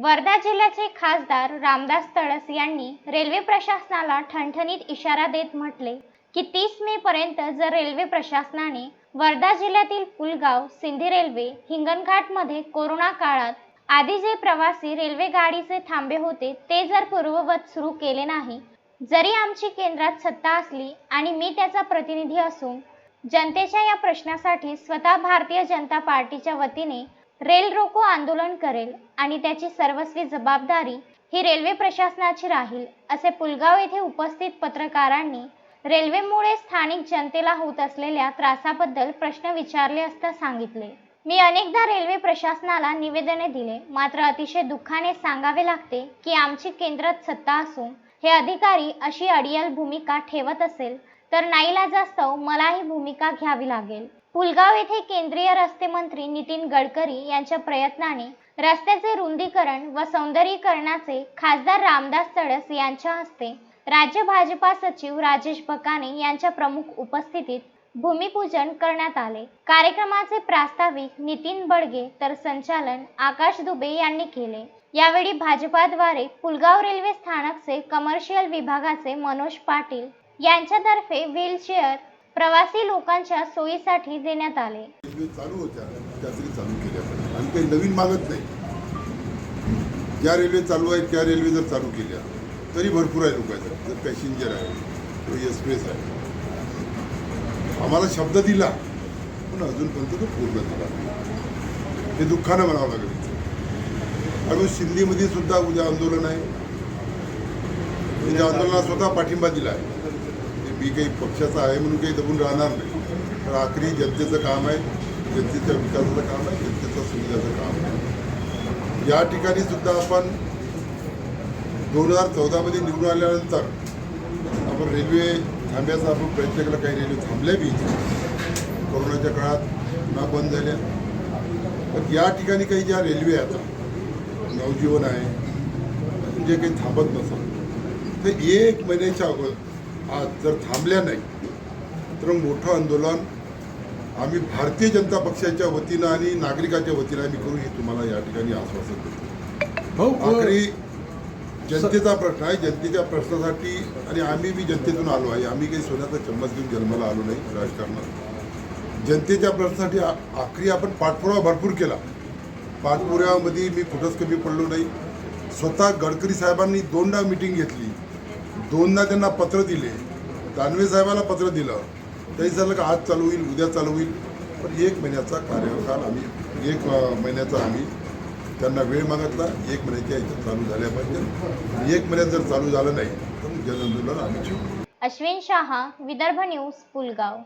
वर्धा जिल्ह्याचे खासदार रामदास तडस यांनी रेल्वे प्रशासनाला ठणठणीत इशारा देत म्हटले की तीस मे पर्यंत जर रेल्वे प्रशासनाने वर्धा जिल्ह्यातील पुलगाव सिंधी रेल्वे हिंगणघाटमध्ये कोरोना काळात आधी जे प्रवासी रेल्वे गाडीचे थांबे होते ते जर पूर्ववत सुरू केले नाही जरी आमची केंद्रात सत्ता असली आणि मी त्याचा प्रतिनिधी असून जनतेच्या या प्रश्नासाठी स्वतः भारतीय जनता पार्टीच्या वतीने रेल रोको आंदोलन करेल आणि त्याची सर्वस्वी जबाबदारी ही रेल्वे प्रशासनाची राहील असे पुलगाव येथे उपस्थित पत्रकारांनी रेल्वेमुळे स्थानिक जनतेला होत असलेल्या त्रासाबद्दल प्रश्न विचारले असता सांगितले. मी अनेकदा रेल्वे प्रशासनाला निवेदने दिले मात्र अतिशय दुःखाने सांगावे लागते की आमची केंद्रात सत्ता असून हे अधिकारी अशी अडियल भूमिका ठेवत असेल तर नाईलाजास्तव मला ही भूमिका घ्यावी लागेल. पुलगाव येथे केंद्रीय रस्ते मंत्री नितीन गडकरी यांच्या प्रयत्नाने रस्त्याचे रुंदीकरण व सौंदर्यीकरणाचे खासदार रामदास तडस यांच्या हस्ते राज्य भाजपा सचिव राजेश बकाने यांच्या प्रमुख उपस्थितीत भूमिपूजन करण्यात आले. कार्यक्रमाचे प्रास्ताविक नितीन बडगे तर संचालन आकाश दुबे यांनी केले. यावेळी भाजपाद्वारे पुलगाव रेल्वे स्थानकचे कमर्शियल विभागाचे मनोज पाटील यांच्यातर्फे व्हीलचेअर प्रवासी लोकांच्या सोयीसाठी देण्यात आले. चालू होत्या. त्या तरी चालू केल्या. आणि काही नवीन मागत नाही. ज्या रेल्वे चालू आहेत त्या रेल्वे जर चालू केल्या तरी भरपूर आहे लोकांचा जर पॅसेंजर आहे किंवा एक्सप्रेस आहे. आम्हाला शब्द दिला पण अजूनपर्यंत तो पूर्ण झाला हे दुःखानं म्हणावं लागेल. अजून शिंदेमध्ये सुद्धा उद्या आंदोलन आहे. म्हणजे आंदोलनात आंदोलनाला स्वतः पाठिंबा दिला आहे. मी काही पक्षाचा आहे म्हणून काही दबून राहणार नाही. तर आखरी जनतेचं काम आहे जनतेच्या विकासाचं काम आहे जनतेचं सुविधाचं काम आहे. या ठिकाणी सुद्धा आपण दोन हजार चौदामध्ये निवडून आल्यानंतर आपण रेल्वे थांब्याचा आपण प्रयत्न केला काही रेल्वे थांबल्या बी. कोरोनाच्या काळात पुन्हा बंद झाल्या पण या ठिकाणी काही ज्या रेल्वे आता नवजीवन आहे जे काही थांबत नसत तर एक महिन्याच्या अगोदर आज जर थांबल्या नाही तर मोठं आंदोलन आम्ही भारतीय जनता पक्षाच्या वतीनं आणि नागरिकाच्या वतीनं आम्ही करू हे तुम्हाला या ठिकाणी आश्वासन देतो. आखरी जनतेचा प्रश्न आहे जनतेच्या प्रश्नासाठी आणि आम्ही बी जनतेतून आलो आहे. आम्ही काही सोन्याचा चम्मच घेऊन जन्माला आलो नाही राजकारणात. जनतेच्या प्रश्नासाठी आखरी आपण पाठपुरावा भरपूर केला. पाठपुराव्यामध्ये मी कुठंच कमी पडलो नाही. स्वतः गडकरी साहेबांनी दोनदा मिटिंग घेतली. दोनदा त्यांना पत्र दिले दानवे साहेबाला पत्र दिलं तरी झालं का आज चालू होईल उद्या चालू होईल. पण एक महिन्याचा कार्यकाळ आम्ही एक महिन्याचा आम्ही त्यांना वेळ मागितला एक महिन्याच्या इथं चालू झाल्या पाहिजे एक महिन्यात जर चालू झालं नाही तर जनआंदोलन आम्ही अश्विन शहा विदर्भ न्यूज पुलगाव.